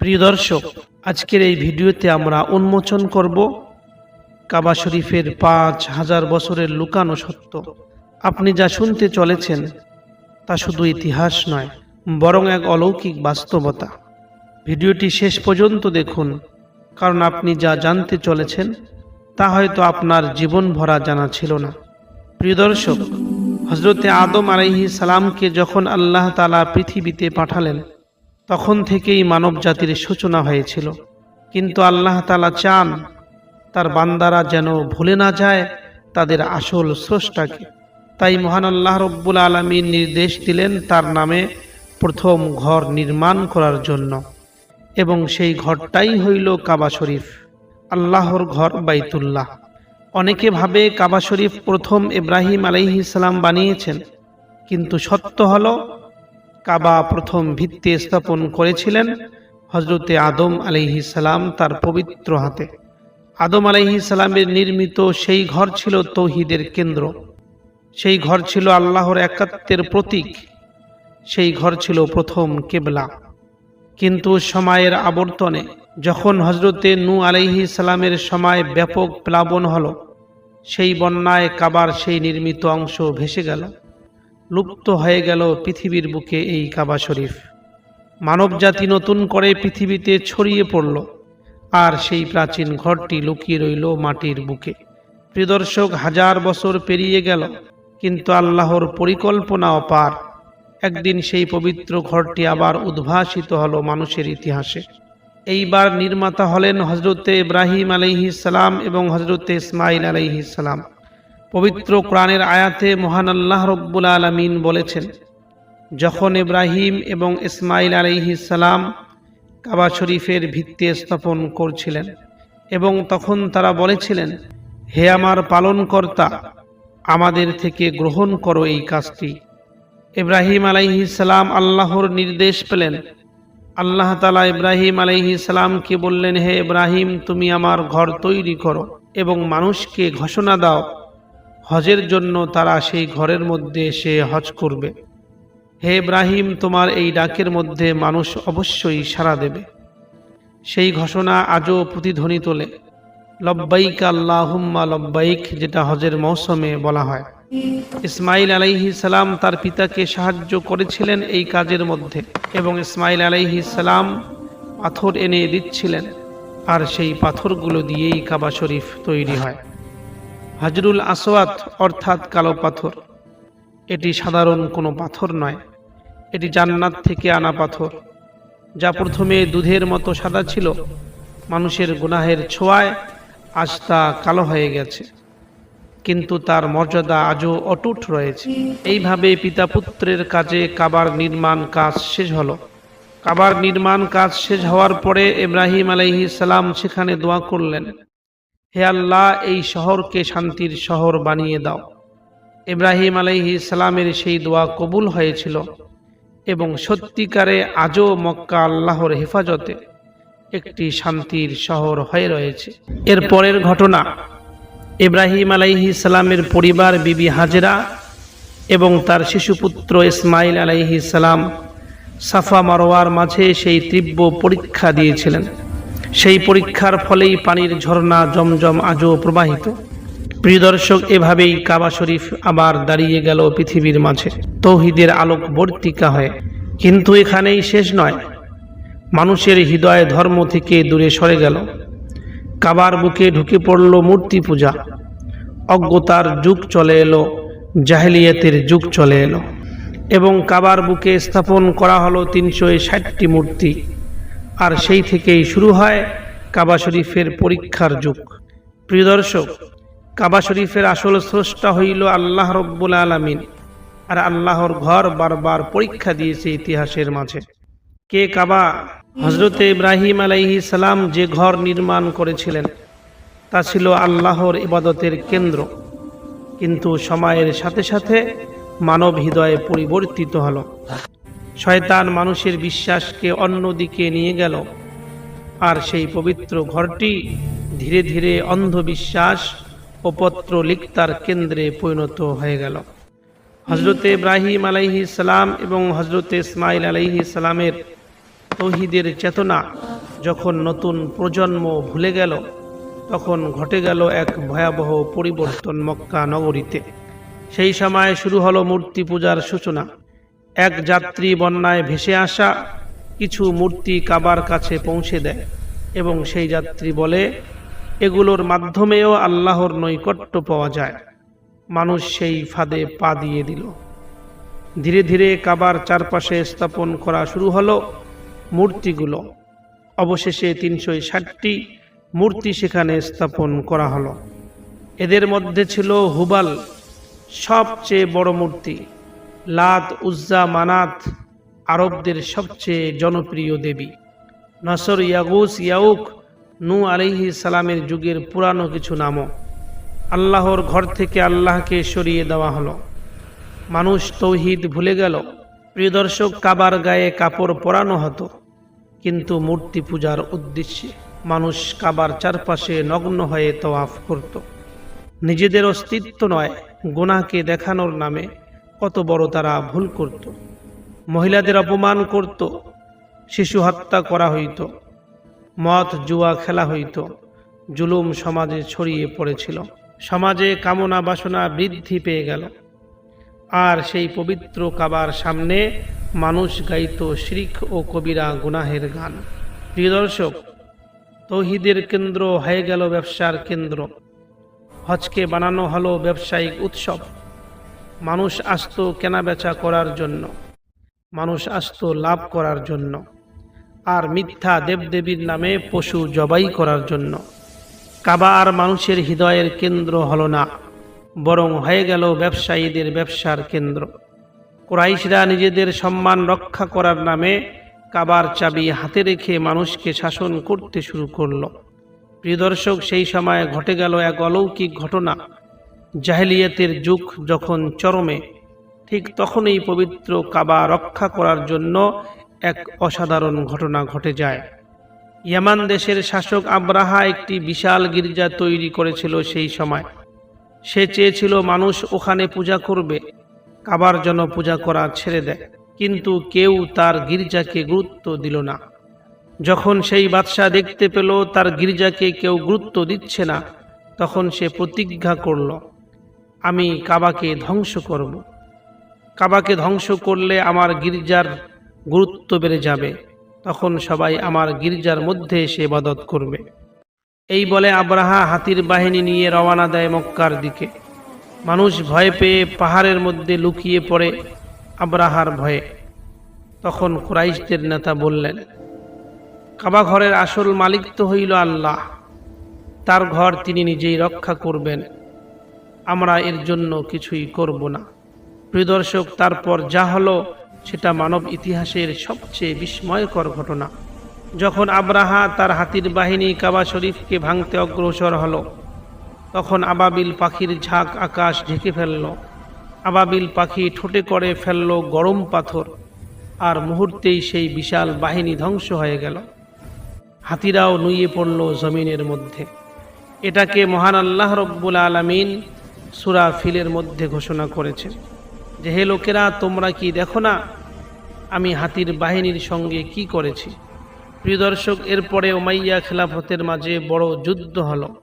প্রিয় দর্শক, আজকের এই ভিডিওতে আমরা উন্মোচন করব কাবা শরীফের পাঁচ হাজার বছরের লুকানো সত্য। আপনি যা শুনতে চলেছেন তা শুধু ইতিহাস নয়, বরং এক অলৌকিক বাস্তবতা। ভিডিওটি শেষ পর্যন্ত দেখুন, কারণ আপনি যা জানতে চলেছেন তা হয়তো আপনার জীবন ভরা জানা ছিল না। প্রিয় দর্শক হজরতে আদম আলাইহি সালামকে যখন আল্লাহ তালা পৃথিবীতে পাঠালেন তখন থেকেই মানব জাতির সূচনা হয়েছিল। কিন্তু আল্লাহ তালা চান তার বান্দারা যেন ভুলে না যায় তাদের আসল স্রষ্টাকে। তাই মহান আল্লাহ রব্বুল আলমীর নির্দেশ দিলেন তার নামে প্রথম ঘর নির্মাণ করার জন্য। এবং সেই ঘরটাই হইল কাবা শরীফ, আল্লাহর ঘর বাইতুল্লাহ। অনেকে ভাবে কাবা শরীফ প্রথম ইব্রাহিম আলাইহি সালাম বানিয়েছেন, কিন্তু সত্য হলো কাবা প্রথম ভিত্তি স্থাপন করেছিলেন হজরতে আদম আলাইহি সালাম তার পবিত্র হাতে। আদম আলাইহি সালামের নির্মিত সেই ঘর ছিল তৌহিদের কেন্দ্র। সেই ঘর ছিল আল্লাহর একাত্মের প্রতীক। সেই ঘর ছিল প্রথম কেবলা। কিন্তু সময়ের আবর্তনে যখন হজরতে নু আলাইহি সালামের সময় ব্যাপক প্লাবন হল, সেই বন্যায় কাবার সেই নির্মিত অংশ ভেসে গেল। লুপ্ত হয়ে গেল পৃথিবীর বুকে এই কাবা শরীফ। মানবজাতি নতুন করে পৃথিবীতে ছড়িয়ে পড়ল, আর সেই প্রাচীন ঘরটি লুকিয়ে রইল মাটির বুকে। প্রিদর্শক হাজার বছর পেরিয়ে গেল, কিন্তু আল্লাহর পরিকল্পনা অপার। একদিন সেই পবিত্র ঘরটি আবার উদ্ভাসিত হলো মানুষের ইতিহাসে। এইবার নির্মাতা হলেন হজরতে ইব্রাহিম আলাইহি সালাম এবং হজরতে ইসমাইল আলাইহি সালাম। পবিত্র কোরআনের আয়াতে মহান আল্লাহ রব্বুল আলমিন বলেছেন, যখন ইব্রাহিম এবং ইসমাইল আলাইহি সালাম কাবা শরীফের ভিত্তি স্থাপন করছিলেন এবং তখন তারা বলেছিলেন, হে আমার পালনকর্তা, আমাদের থেকে গ্রহণ করো এই কাজটি। ইব্রাহিম আলাইহি সালাম আল্লাহর নির্দেশ পেলেন। আল্লাহ তালা ইব্রাহিম আলাইহি সালামকে বললেন, হে ইব্রাহিম, তুমি আমার ঘর তৈরি করো এবং মানুষকে ঘোষণা দাও হজের জন্য তারা সেই ঘরের মধ্যে এসে হজ করবে। হে ইব্রাহিম, তোমার এই ডাকের মধ্যে মানুষ অবশ্যই সাড়া দেবে। সেই ঘোষণা আজও প্রতিধ্বনি তোলে। লব্বাইক আল্লাহুম্মা লব্বাইক, যেটা হজের মৌসুমে বলা হয়। ইসমাইল আলাইহি সালাম তার পিতাকে সাহায্য করেছিলেন এই কাজের মধ্যে এবং ইসমাইল আলাইহি সালাম পাথর এনে দিচ্ছিলেন। আর সেই পাথরগুলো দিয়েই কাবা শরীফ তৈরি হয়। হাজরুল আসওয়াত অর্থাৎ কালো পাথর। এটি সাধারণ কোনো পাথর নয়। এটি জান্নাত থেকে আনা পাথর, যা প্রথমে দুধের মতো সাদা ছিল। মানুষের গুনাহের ছোঁয়ায় আজ তা কালো হয়ে গেছে। কিন্তু তার মর্যাদা আজও অটুট রয়েছে। এইভাবে পিতা পুত্রের কাজে কাবার নির্মাণ কাজ শেষ হলো। কাবার নির্মাণ কাজ শেষ হওয়ার পরে ইব্রাহিম আলাইহি সালাম সেখানে দোয়া করলেন। হে আল্লাহ, এই শহরকে শান্তির শহর বানিয়ে দাও। ইব্রাহিম আলাইহি ইসলামের সেই দোয়া কবুল হয়েছিল এবং সত্যিকারে আজও মক্কা আল্লাহর হেফাজতে একটি শান্তির শহর হয়ে রয়েছে। এর পরের ঘটনা, ইব্রাহিম আলাইহি সালামের পরিবার বিবি হাজেরা এবং তার শিশুপুত্র ইসমাইল আলাইহি সালাম সাফা মারোয়ার মাঝে সেই তীব্র পরীক্ষা দিয়েছিলেন। সেই পরীক্ষার ফলেই পানির ঝর্ণা জমজম আজও প্রবাহিত। প্রিয় দর্শক, এভাবেই কাবা শরীফ আবার দাঁড়িয়ে গেল পৃথিবীর মাঝে। তৌহিদের আলোক বর্তিকা হয়ে। কিন্তু এখানেই শেষ নয়। মানুষের হৃদয় ধর্ম থেকে দূরে সরে গেল। কাবার বুকে ঢুকে পড়ল মূর্তি পূজা। অজ্ঞতার যুগ চলে এলো, জাহেলিয়াতের যুগ চলে এলো। এবং কাবার বুকে স্থাপন করা হলো তিনশো ষাটটি মূর্তি। আর সেই থেকেই শুরু হয় কাবা শরীফের পরীক্ষার যুগ। প্রিয় দর্শক, কাবা শরীফের আসল স্রষ্টা হইল আল্লাহ রব্বুল আলমিন, আর আল্লাহর ঘর বারবার পরীক্ষা দিয়েছে ইতিহাসের মাঝে। কে কাবা? হজরতে ইব্রাহিম আলাইহি সালাম যে ঘর নির্মাণ করেছিলেন, তা ছিল আল্লাহর ইবাদতের কেন্দ্র। কিন্তু সময়ের সাথে সাথে মানব হৃদয়ে পরিবর্তিত হলো। শয়তান মানুষের বিশ্বাসকে অন্যদিকে নিয়ে গেল। আর সেই পবিত্র ঘরটি ধীরে ধীরে অন্ধবিশ্বাস ও পত্র লিখতার কেন্দ্রে পরিণত হয়ে গেল। হজরতে ইব্রাহিম আলাইহি সালাম এবং হজরতে ইসমাইল আলাইহি সালামের তৌহিদের চেতনা যখন নতুন প্রজন্ম ভুলে গেল, তখন ঘটে গেল এক ভয়াবহ পরিবর্তন মক্কা নগরীতে। সেই সময় শুরু হলো মূর্তি পূজার সূচনা। এক যাত্রী বন্যায় ভেসে আসা কিছু মূর্তি কাবার কাছে পৌঁছে দেয় এবং সেই যাত্রী বলে, এগুলোর মাধ্যমেও আল্লাহর নৈকট্য পাওয়া যায়। মানুষ সেই ফাঁদে পা দিয়ে দিল। ধীরে ধীরে কাবার চারপাশে স্থাপন করা শুরু হলো মূর্তিগুলো। অবশেষে তিনশো ষাটটি মূর্তি সেখানে স্থাপন করা হলো। এদের মধ্যে ছিল হুবাল, সবচেয়ে বড় মূর্তি। লাত, উজ্জা, মানাত আরবদের সবচেয়ে জনপ্রিয় দেবী। নসর ইয়াগুস ইয়াউক নু আলিহি সালামের যুগের পুরানো কিছু নামও। আল্লাহর ঘর থেকে আল্লাহকে সরিয়ে দেওয়া হলো। মানুষ তৌহিদ ভুলে গেল। প্রিয় দর্শক, কাবার গায়ে কাপড় পরানো হতো, কিন্তু মূর্তি পূজার উদ্দেশ্যে মানুষ কাবার চারপাশে নগ্ন হয়ে তওয়াফ করত। নিজেদের অস্তিত্ব নয় গোনাকে দেখানোর নামে কত বড় তারা ভুল করত। মহিলাদের অপমান করত। শিশু হত্যা করা হইত। মদ, জুয়া খেলা হইত। জুলুম সমাজে ছড়িয়ে পড়েছিল। সমাজে কামনা বাসনা বৃদ্ধি পেয়ে গেল। আর সেই পবিত্র কাবার সামনে মানুষ গাইত শিরিক ও কবিরা গুনাহের গান। প্রিয় দর্শক, তৌহিদের কেন্দ্র হয়ে গেল ব্যবসার কেন্দ্র। হজকে বানানো হলো ব্যবসায়িক উৎসব। মানুষ আসত কেনাবেচা করার জন্য, মানুষ আসত লাভ করার জন্য, আর মিথ্যা দেবদেবীর নামে পশু জবাই করার জন্য। কাবা আর মানুষের হৃদয়ের কেন্দ্র হল না, বরং হয়ে গেল ব্যবসায়ীদের ব্যবসার কেন্দ্র। কোরাইশরা নিজেদের সম্মান রক্ষা করার নামে কাবার চাবি হাতে রেখে মানুষকে শাসন করতে শুরু করল। প্রিয় দর্শক সেই সময় ঘটে গেল এক অলৌকিক ঘটনা। জাহেলিয়াতের যুগ যখন চরমে, ঠিক তখনই পবিত্র কাবা রক্ষা করার জন্য এক অসাধারণ ঘটনা ঘটে যায়। ইয়ামান দেশের শাসক আব্রাহা একটি বিশাল গির্জা তৈরি করেছিল সেই সময়। সে চেয়েছিল মানুষ ওখানে পূজা করবে, কাবার জন্য পূজা করা ছেড়ে দেয়, কিন্তু কেউ তার গির্জাকে গুরুত্ব দিল না। যখন সেই বাদশাহ দেখতে পেল তার গির্জাকে কেউ গুরুত্ব দিচ্ছে না, তখন সে প্রতিজ্ঞা করল আমি কাবাকে ধ্বংস করব। কাবাকে ধ্বংস করলে আমার গির্জার গুরুত্ব বেড়ে যাবে। তখন সবাই আমার গির্জার মধ্যে এসে ইবাদত করবে। এই বলে আব্রাহা হাতির বাহিনী নিয়ে রওনা দেয় মক্কার দিকে। মানুষ ভয় পেয়ে পাহাড়ের মধ্যে লুকিয়ে পড়ে আব্রাহার ভয়ে। তখন কুরাইশদের নেতা বললেন, কাবা ঘরের আসল মালিক তো হইল আল্লাহ। তার ঘর তিনি নিজেই রক্ষা করবেন। আমরা এর জন্য কিছুই করব না। প্রিয় দর্শক, তারপর যা হলো, সেটা মানব ইতিহাসের সবচেয়ে বিস্ময়কর ঘটনা। যখন আব্রাহা তার হাতির বাহিনী কাবা শরীফকে ভাঙতে অগ্রসর হলো, তখন আবাবিল পাখির ঝাঁক আকাশ ঢেকে ফেলল। আবাবিল পাখি ঠোঁটে করে ফেলল গরম পাথর, আর মুহূর্তেই সেই বিশাল বাহিনী ধ্বংস হয়ে গেল। হাতিরাও নুয়ে পড়ল জমিনের মধ্যে। এটাকে মহান আল্লাহ রব্বুল আলমিন সুরা ফিলের মধ্যে ঘোষণা করেছেন যে, হে লোকেরা, তোমরা কি দেখো না আমি হাতির বাহিনীর সঙ্গে কি করেছি? প্রিয় দর্শক, এরপরে ওমাইয়া খেলাফতের মাঝে বড় যুদ্ধ হলো।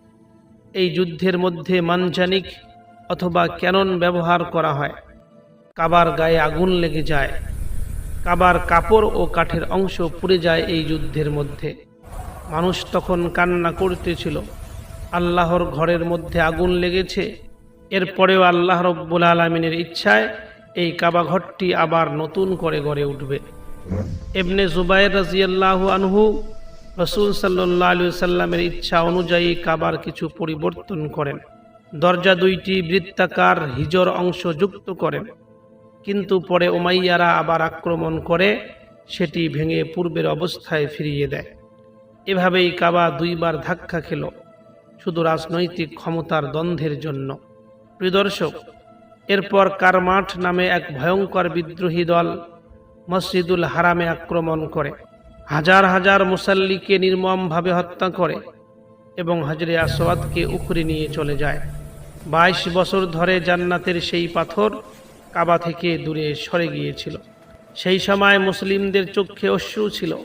এই যুদ্ধের মধ্যে মানজানিক অথবা ক্যানন ব্যবহার করা হয়। কাবার গায়ে আগুন লেগে যায়। কাবার কাপড় ও কাঠের অংশ পুড়ে যায় এই যুদ্ধের মধ্যে। মানুষ তখন কান্না করতেছিল। আল্লাহর ঘরের মধ্যে আগুন লেগেছে। এরপরেও আল্লাহ রব্বুল আলমিনের ইচ্ছায় এই কাবা ঘরটি আবার নতুন করে গড়ে উঠবে। এমনি জুবাইর রাজিয়াল্লাহু আনহু রসুল সাল্লাহ আলু সাল্লামের ইচ্ছা অনুযায়ী কাবার কিছু পরিবর্তন করেন। দরজা দুইটি বৃত্তাকার হিজর অংশ যুক্ত করেন। কিন্তু পরে ওমাইয়ারা আবার আক্রমণ করে, সেটি ভেঙে পূর্বের অবস্থায় ফিরিয়ে দেয়। এভাবেই কাবা দুইবার ধাক্কা খেল, শুধু রাজনৈতিক ক্ষমতার দ্বন্দ্বের জন্য। প্রিদর্শক এরপর কারমাঠ নামে এক ভয়ঙ্কর বিদ্রোহী দল মসজিদুল হারামে আক্রমণ করে। হাজার হাজার মুসাল্লিকে নির্মমভাবে হত্যা করে এবং হজরে আসওয়াদকে উখরে নিয়ে চলে যায়। বাইশ বছর ধরে জান্নাতের সেই পাথর কাবা থেকে দূরে সরে গিয়েছিল। সেই সময় মুসলিমদের চোখে অশ্রু ছিল।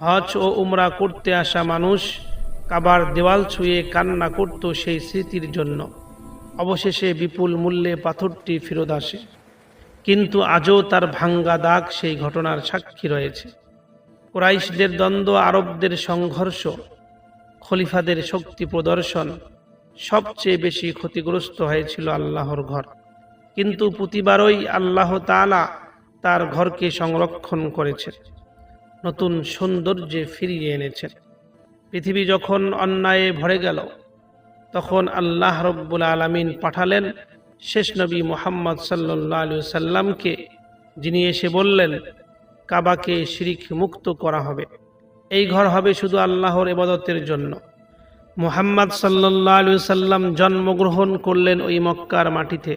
হজ ও উমরা করতে আসা মানুষ কাবার দেওয়াল ছুঁয়ে কান্না করত সেই স্মৃতির জন্য। অবশেষে বিপুল মূল্যে পাথরটি ফেরত আসে। কিন্তু আজও তার ভাঙ্গা দাগ সেই ঘটনার সাক্ষী রয়েছে। ক্রাইশদের দ্বন্দ্ব, আরবদের সংঘর্ষ, খলিফাদের শক্তি প্রদর্শন সবচেয়ে বেশি ক্ষতিগ্রস্ত হয়েছিল আল্লাহর ঘর। কিন্তু প্রতিবারই আল্লাহ তাআলা তার ঘরকে সংরক্ষণ করেছেন, নতুন সৌন্দর্যে ফিরিয়ে এনেছেন। পৃথিবী যখন অন্যায়ে ভরে গেল তখন আল্লাহ রব্বুল আলমিন পাঠালেন শেষ নবী মোহাম্মদ সাল্লাহ আলু সাল্লামকে যিনি এসে বললেন, কাবাকে শিরিক মুক্ত করা হবে। এই ঘর হবে শুধু আল্লাহর এবাদতের জন্য। মুহাম্মদ সাল্লাহ আলু সাল্লাম জন্মগ্রহণ করলেন ওই মক্কার মাটিতে,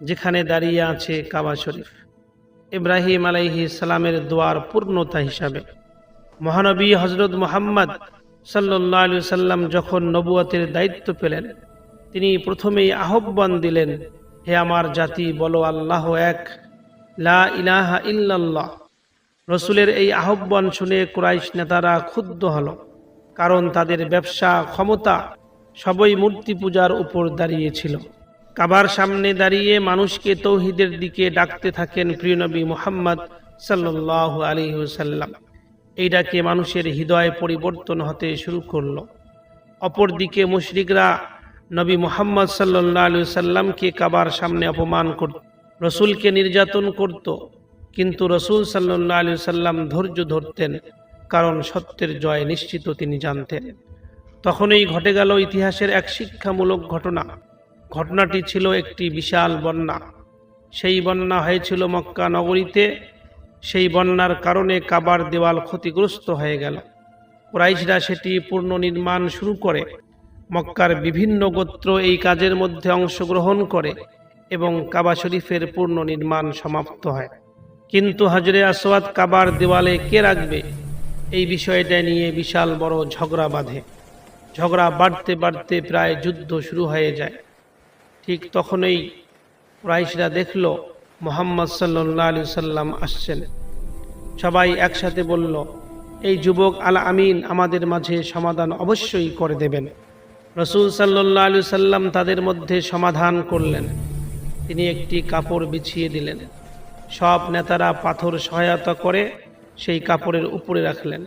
যেখানে দাঁড়িয়ে আছে কাবা শরীফ। ইব্রাহিম আলাইহি সালামের দোয়ার পূর্ণতা হিসাবে। মহানবী হজরত মুহাম্মদ সাল্লাহ আলু সাল্লাম যখন নবুয়াতের দায়িত্ব পেলেন, তিনি প্রথমেই আহ্বান দিলেন, হে আমার জাতি, বলো আল্লাহ এক, লা ইলাহা ইল্লাল্লাহ। রসুলের এই আহ্বান শুনে কুরাইশ নেতারা ক্ষুব্ধ হল, কারণ তাদের ব্যবসা ক্ষমতা সবই মূর্তি পূজার উপর দাঁড়িয়েছিল। কাবার সামনে দাঁড়িয়ে মানুষকে তৌহিদের দিকে ডাকতে থাকেন প্রিয়নবী মোহাম্মদ সাল্লাহ আলী সাল্লাম এই ডাকে মানুষের হৃদয়ে পরিবর্তন হতে শুরু করল। অপরদিকে মুশরিকরা নবী মুহাম্মদ সাল্লাহ আলু সাল্লামকে কাবার সামনে অপমান করত, রসুলকে নির্যাতন করত। কিন্তু রসুল সাল্লাহ আলু সাল্লাম ধৈর্য ধরতেন, কারণ সত্যের জয় নিশ্চিত তিনি জানতেন। তখনই ঘটে গেল ইতিহাসের এক শিক্ষামূলক ঘটনা। ঘটনাটি ছিল একটি বিশাল বন্যা। সেই বন্যা হয়েছিল মক্কা নগরীতে সেই বন্যার কারণে কাবার দেওয়াল ক্ষতিগ্রস্ত হয়ে গেল। কুরাইশরা সেটি পুনর্নির্মাণ শুরু করে। মক্কার বিভিন্ন গোত্র এই কাজের মধ্যে অংশগ্রহণ করে এবং কাবা শরীফের পূর্ণ নির্মাণ সমাপ্ত হয়। কিন্তু হজরে আসওয়াদ কাবার দেওয়ালে কে রাখবে? এই বিষয়টা নিয়ে বিশাল বড় ঝগড়া বাঁধে। ঝগড়া বাড়তে বাড়তে প্রায় যুদ্ধ শুরু হয়ে যায়। ঠিক তখনই কুরাইশরা দেখল মোহাম্মদ সাল্লাহ আলু সাল্লাম আসছেন। সবাই একসাথে বলল, এই যুবক আল আমিন আমাদের মাঝে সমাধান অবশ্যই করে দেবেন। রসুল সাল্লাহ আলু সাল্লাম তাদের মধ্যে সমাধান করলেন। তিনি একটি কাপড় বিছিয়ে দিলেন। সব নেতারা পাথর সহায়তা করে সেই কাপড়ের উপরে রাখলেন।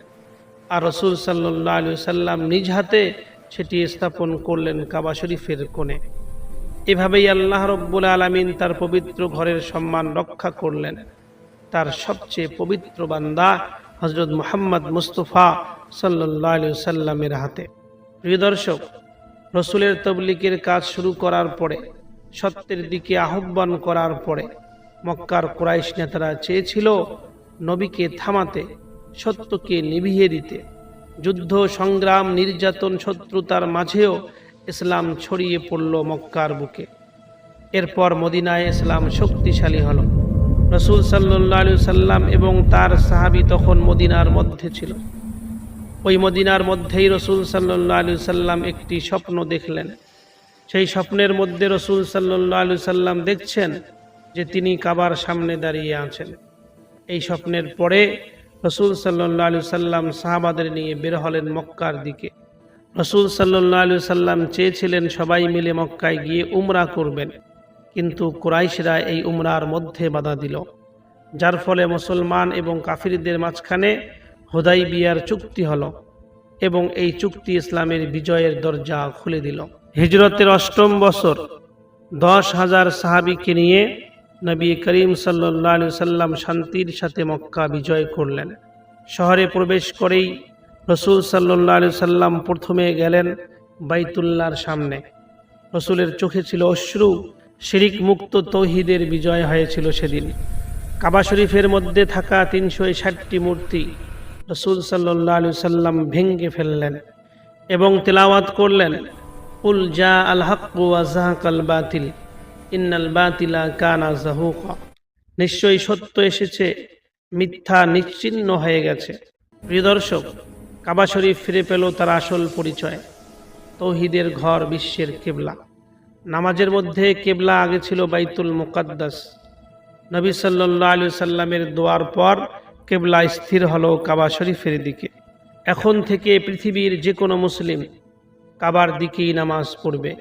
আর রসুল সাল্লাহ আলু সাল্লাম নিজ হাতে সেটি স্থাপন করলেন কাবা শরীফের কোণে। এভাবেই আল্লাহ রব্বুল আলমিন তার পবিত্র ঘরের সম্মান রক্ষা করলেন। তার সবচেয়ে পবিত্র বান্দা হজরত মোহাম্মদ মুস্তফা সাল্লাহ আলু সাল্লামের হাতে। প্রিয় দর্শক, রসুলের তবলিকের কাজ শুরু করার পরে, সত্যের দিকে আহ্বান করার পরে, মক্কার কুরাইশ নেতারা চেয়েছিল নবীকে থামাতে, সত্যকে নিভিয়ে দিতে। যুদ্ধ, সংগ্রাম, নির্যাতন, শত্রুতার মাঝেও ইসলাম ছড়িয়ে পড়ল মক্কার বুকে। এরপর মদিনায় ইসলাম শক্তিশালী হল। রসুল সাল্লাহ আলু সাল্লাম এবং তার সাহাবি তখন মদিনার মধ্যে ছিল। ওই মদিনার মধ্যেই রসুল সাল্লাহ আলু সাল্লাম একটি স্বপ্ন দেখলেন। সেই স্বপ্নের মধ্যে রসুল সাল্লাহ আলু সাল্লাম দেখছেন যে তিনি কাবার সামনে দাঁড়িয়ে আছেন। এই স্বপ্নের পরে রসুল সাল্লাহ আলু সাল্লাম সাহাবাদের নিয়ে বের হলেন মক্কার দিকে। রসুল সাল্লাহ আলু সাল্লাম চেয়েছিলেন সবাই মিলে মক্কায় গিয়ে উমরা করবেন। কিন্তু কুরাইশরা এই উমরার মধ্যে বাধা দিল। যার ফলে মুসলমান এবং কাফিরদের মাঝখানে হোদাই বিয়ার চুক্তি হলো এবং এই চুক্তি ইসলামের বিজয়ের দরজা খুলে দিল। হিজরতের অষ্টম বছর দশ হাজার সাহাবিকে নিয়ে নবী করিম সাল্লাহ সাল্লাম শান্তির সাথে মক্কা বিজয় করলেন। শহরে প্রবেশ করেই রসুল সাল্লাহ আলু সাল্লাম প্রথমে গেলেন বাইতুল্লার সামনে। রসুলের চোখে ছিল অশ্রু শিরিক মুক্ত তৌহিদের বিজয় হয়েছিল সেদিন। কাবা শরীফের মধ্যে থাকা তিনশো ষাটটি মূর্তি রসুল সাল্লাহ আলু সাল্লাম ভেঙ্গে ফেললেন এবং তেলাওয়াত করলেন উল জা আল হাকাল বাতিল, ইন্নাল বাতিলা কানা জাহুকা। নিশ্চয়ই সত্য এসেছে, মিথ্যা নিশ্চিন্ন হয়ে গেছে। প্রিয় দর্শক কাবা শরীফ ফিরে পেল তার আসল পরিচয়, তৌহিদের ঘর বিশ্বের কেবলা। নামাজের মধ্যে কেবলা আগে ছিল বাইতুল মুকাদ্দাস। নবী সাল্লাহ আলু সাল্লামের দোয়ার পর কেবলা স্থির হলো কাবা শরীফের দিকে। এখন থেকে পৃথিবীর যে কোনো মুসলিম কাবার দিকেই নামাজ পড়বে,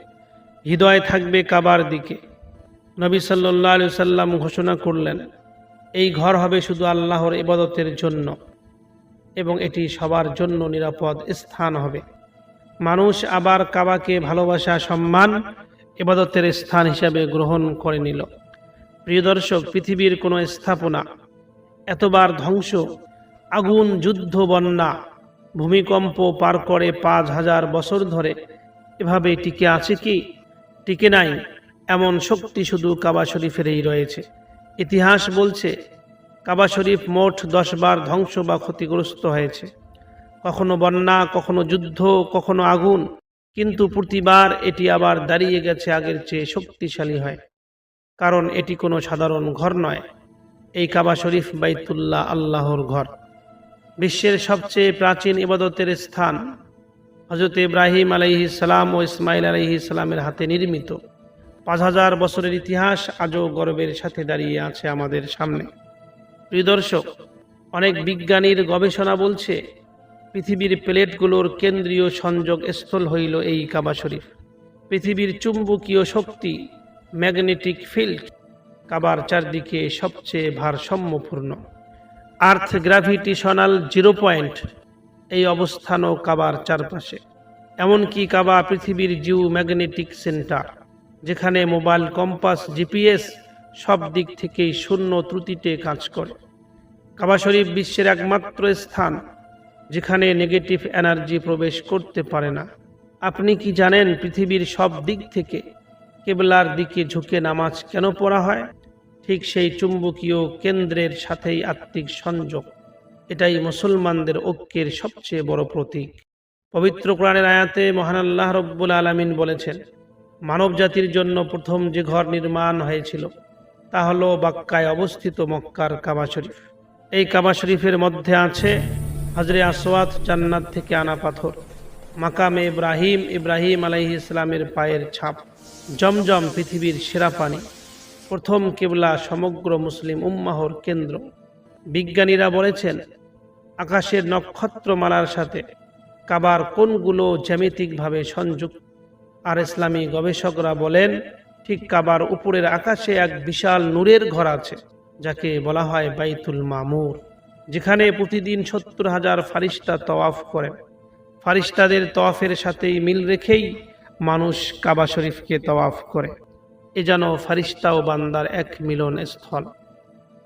হৃদয় থাকবে কাবার দিকে। নবী সাল্লাহ আলি সাল্লাম ঘোষণা করলেন, এই ঘর হবে শুধু আল্লাহর ইবাদতের জন্য। এবং এটি সবার জন্য নিরাপদ স্থান হবে। মানুষ আবার কাবাকে ভালোবাসা, সম্মান এবাদতের স্থান হিসাবে গ্রহণ করে নিল। প্রিয় দর্শক, পৃথিবীর কোনো স্থাপনা এতবার ধ্বংস, আগুন, যুদ্ধ, বন্যা, ভূমিকম্প পার করে পাঁচ হাজার বছর ধরে এভাবে টিকে আছে কি? টিকে নাই, এমন শক্তি শুধু কাবা শরীফেরই রয়েছে। ইতিহাস বলছে কাবা শরীফ মোট দশবার ধ্বংস বা ক্ষতিগ্রস্ত হয়েছে। কখনো বন্যা, কখনো যুদ্ধ, কখনো আগুন, কিন্তু প্রতিবার এটি আবার দাঁড়িয়ে গেছে আগের চেয়ে শক্তিশালী হয়। কারণ এটি কোনো সাধারণ ঘর নয়। এই কাবা শরীফ বাইতুল্লাহ আল্লাহর ঘর। বিশ্বের সবচেয়ে প্রাচীন ইবাদতের স্থান। হজরত ইব্রাহিম আলাইহি সালাম ও ইসমাইল আলাইহি সালামের হাতে নির্মিত। পাঁচ হাজার বছরের ইতিহাস আজও গর্বের সাথে দাঁড়িয়ে আছে আমাদের সামনে। প্রিয় দর্শক অনেক বিজ্ঞানীর গবেষণা বলছে, পৃথিবীর প্লেটগুলোর কেন্দ্রীয় সংযোগ স্থল হইল এই কাবা শরীফ। পৃথিবীর চুম্বকীয় শক্তি, ম্যাগনেটিক ফিল্ড, কাবার চারদিকে সবচেয়ে ভারসাম্যপূর্ণ। আর্থ গ্র্যাভিটেশনাল জিরো পয়েন্ট, এই অবস্থানও কাবার চারপাশে। এমনকি কাবা পৃথিবীর জিও ম্যাগনেটিক সেন্টার, যেখানে মোবাইল কম্পাস, জিপিএস সব দিক থেকেই শূন্য ত্রুটিতে কাজ করে। কাবা শরীফ বিশ্বের একমাত্র স্থান, যেখানে নেগেটিভ এনার্জি প্রবেশ করতে পারে না। আপনি কি জানেন পৃথিবীর সব দিক থেকে কেবলার দিকে ঝুঁকে নামাজ কেন পড়া হয়? ঠিক সেই চুম্বকীয় কেন্দ্রের সাথেই আত্মিক সংযোগ। এটাই মুসলমানদের ঐক্যের সবচেয়ে বড় প্রতীক। পবিত্র কোরআনের আয়াতে মহান আল্লাহ রব্বুল আলমিন বলেছেন মানব জাতির জন্য প্রথম যে ঘর নির্মাণ হয়েছিল তা হলো বাক্কায় অবস্থিত মক্কার কাবা শরীফ। এই কাবা শরীফের মধ্যে আছে হজরে আসওয়াত জান্নাত থেকে আনা পাথর, মাকামে ইব্রাহিম ইব্রাহিম আলাইহি ইসলামের পায়ের ছাপ, জমজম পৃথিবীর সেরা পানি, প্রথম কেবলা সমগ্র মুসলিম উম্মাহর কেন্দ্র। বিজ্ঞানীরা বলেছেন, আকাশের নক্ষত্রমালার সাথে কাবার কোনগুলো জ্যামিতিকভাবে সংযুক্ত। আর ইসলামী গবেষকরা বলেন ঠিক কাবার উপরের আকাশে এক বিশাল নূরের ঘর আছে, যাকে বলা হয় বাইতুল মামুর, যেখানে প্রতিদিন সত্তর হাজার ফারিস্তা তওয়াফ করে। ফারিস্তাদের তওয়াফের সাথেই মিল রেখেই মানুষ কাবা শরীফকে তওয়াফ করে। এ যেন ফারিস্তা ও বান্দার এক মিলন স্থল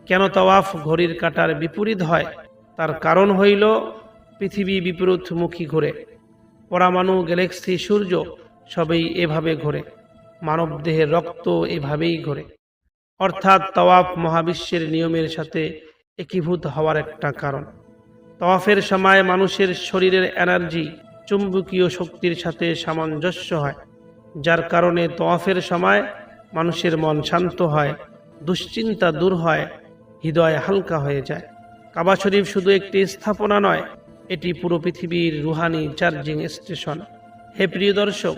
কেন তওয়াফ ঘড়ির কাটার বিপরীত হয়? তার কারণ হইল পৃথিবী বিপরীতমুখী ঘোরে। পরমাণু, গ্যালাক্সি, সূর্য সবই এভাবে ঘোরে। মানবদেহের রক্ত এভাবেই ঘোরে। অর্থাৎ তওয়াফ মহাবিশ্বের নিয়মের সাথে একীভূত হওয়ার একটা কারণ। তওয়াফের সময় মানুষের শরীরের এনার্জি চুম্বকীয় শক্তির সাথে সামঞ্জস্য হয়, যার কারণে তওয়াফের সময় মানুষের মন শান্ত হয়, দুশ্চিন্তা দূর হয়, হৃদয় হালকা হয়ে যায়। কাবা শরীফ শুধু একটি স্থাপনা নয়, এটি পুরো পৃথিবীর রুহানি চার্জিং স্টেশন। হে প্রিয় দর্শক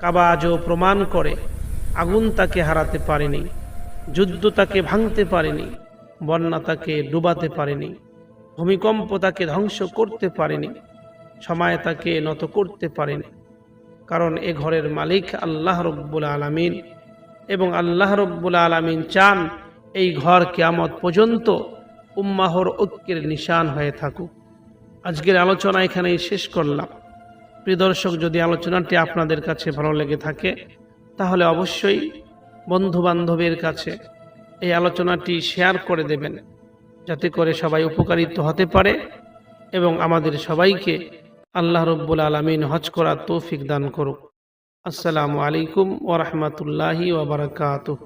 কাবা আজও প্রমাণ করে, আগুন তাকে হারাতে পারেনি, যুদ্ধ তাকে ভাঙতে পারেনি, বন্যা তাকে ডুবাতে পারেনি, ভূমিকম্প তাকে ধ্বংস করতে পারেনি, সময় তাকে নত করতে পারেনি। কারণ এ ঘরের মালিক আল্লাহ রব্বুল আলমিন এবং আল্লাহ রব্বুল আলমিন চান এই ঘর কেয়ামত পর্যন্ত উম্মাহর ঐক্যের নিশান হয়ে থাকুক। আজকের আলোচনা এখানেই শেষ করলাম। প্রিয় দর্শক, যদি আলোচনাটি আপনাদের কাছে ভালো লেগে থাকে, তাহলে অবশ্যই বন্ধু বান্ধবের কাছে এই আলোচনাটি শেয়ার করে দেবেন, যাতে করে সবাই উপকারিত হতে পারে এবং আমাদের সবাইকে আল্লাহ রব্বুল আলমিন হজ করার তৌফিক দান করুক। আসসালামু আলাইকুম ওরহমতুল্লাহি ওবরাকাতুহ